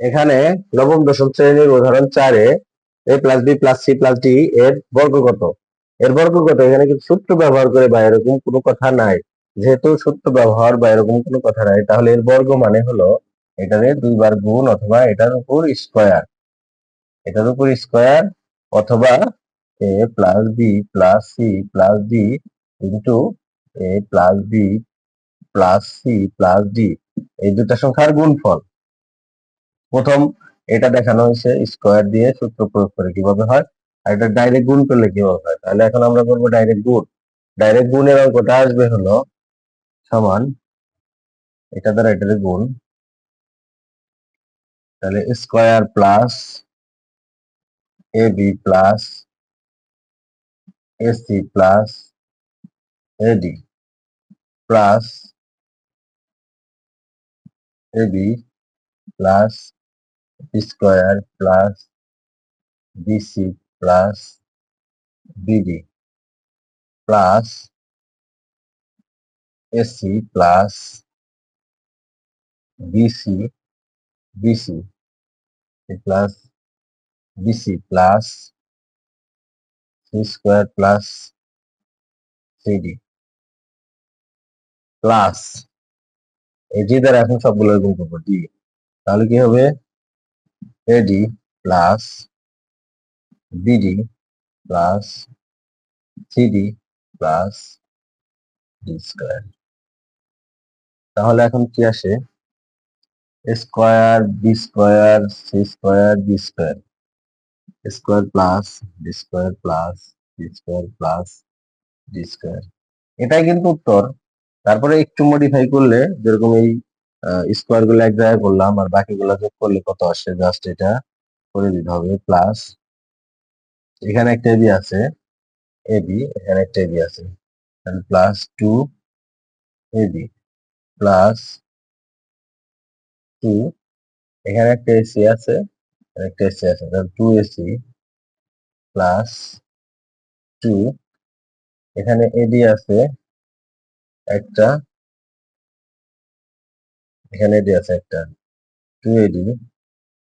এখানে নবম, দশম শ্রেণির উদাহরণ চারে A plus B plus C plus D এর বর্গ কত এর বর্গ কত এখানে কিন্তু সূত্র ব্যবহার করে বা এরকম কোনো কথা নাই। যেহেতু সূত্র ব্যবহার বা এরকম কোনো কথা নাই, তাহলে এর বর্গ মানে হলো এটারে দুইবার গুণ অথবা এটার উপর স্কোয়ার এটার উপর স্কোয়ার অথবা A plus B plus C plus D into A plus B plus C plus D এই দুটা সংখ্যার গুণফল। প্রথম এটা দেখানো হয়েছে স্কোয়ার দিয়ে সূত্র প্রয়োগ করে কীভাবে হয়, আর এটা ডাইরেক্ট গুণ করলে কীভাবে হয়? তাহলে এখন আমরা করব ডাইরেক্ট গুণ। ডাইরেক্ট গুণের অঙ্কটা আসবে হলো সমান এটা দ্বারা এটার গুণ। তাহলে square plus A B plus AC plus AD plus AB plus square plus BC plus BD plus AC plus BC BC plus BC plus C square plus CD plus এই জি দ্বারা এখন সবগুলো গুণ করব ডি তাহলে কি হবে? AD plus BD plus CD plus D square তাহলে এখন কি আসে? Square B square C square B square square plus B square plus B square plus D square এটাই কিন্তু উত্তর। তারপরে একটু মডিফাই করলে যেরকম এই স্কোয়ারগুলো এক জায়গায় করলাম আর বাকিগুলো যোগ করলে কত আসে? জাস্ট এটা করে দিতে হবে। প্লাস এখানে একটা এবি আছে। এবি এখানে একটা এবি আছে। Plus two AB plus two এখানে একটা এসি আছে একটা এসি আছে। তাহলে টু এসি প্লাস টু এখানে এডি আছে, একটা এখানে এডি আছে একটা টু এডি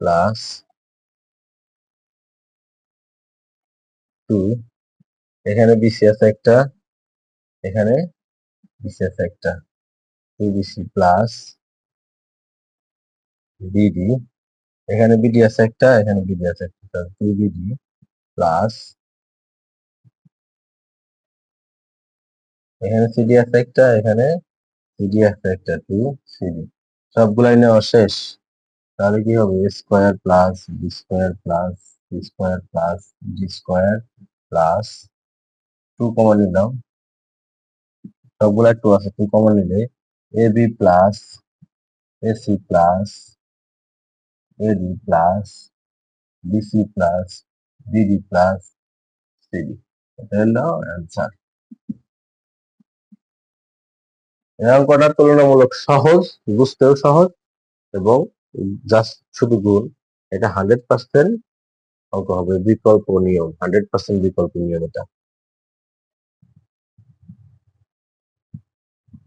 প্লাস টু এখানে বিসি আছে একটা, এখানে বিসি আছে একটা। টু বিসি প্লাস বিডি এখানে বিডি আছে একটা, এখানে বিডি আছে একটা। টু বিডি প্লাস এখানে সিডি আছে একটা, এখানে সিডি আছে একটা টু সিডি সবগুলাই নেওয়া শেষ। তাহলে কি হবে? Square plus B square plus C square plus D square plus two common নিলাম। সবগুলা টু আছে টু কমন নিলে A B plus AC plus AD plus BC plus DD plus CD এটা হলো অ্যান্সার এই অঙ্কটা তুলনামূলক সহজ, বুঝতেও সহজ এবং জাস্ট শুধু গুণ, এটা হান্ড্রেড পার্সেন্ট অঙ্ক হবে, বিকল্প নিয়ম হান্ড্রেড পার্সেন্ট বিকল্প নিয়ম এটা।